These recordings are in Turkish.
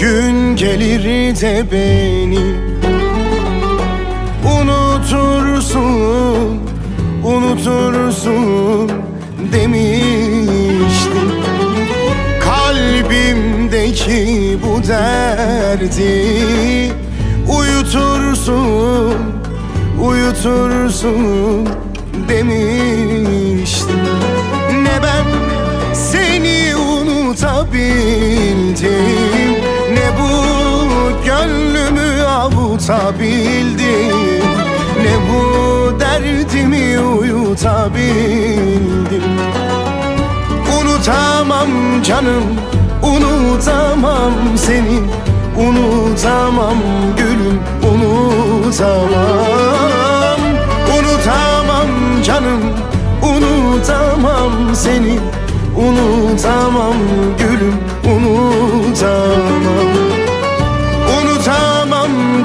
Gün gelir de beni Unutursun, unutursun demiştim. Kalbimdeki bu derdi Uyutursun, uyutursun demiştim avutabildim Ne bu derdimi uyutabildim. Unutamam canım, unutamam seni. Unutamam gülüm, unutamam. Unutamam canım, unutamam seni. Unutamam gülüm,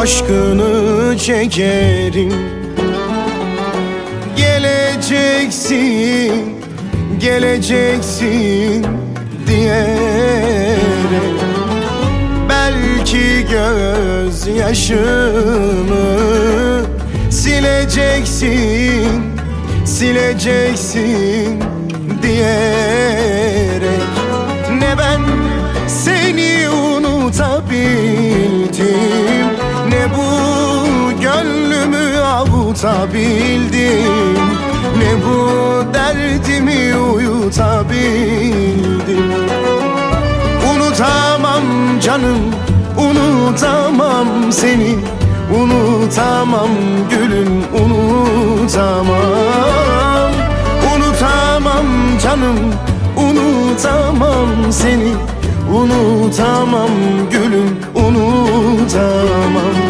aşkını çekerim. Geleceksin, geleceksin diyerek. Belki gözyaşımı sileceksin, sileceksin avutabildim Ne bu derdimi uyutabildim? Unutamam canım, unutamam seni. Unutamam gülüm, unutamam. Unutamam canım, unutamam seni. Unutamam gülüm, Unutamam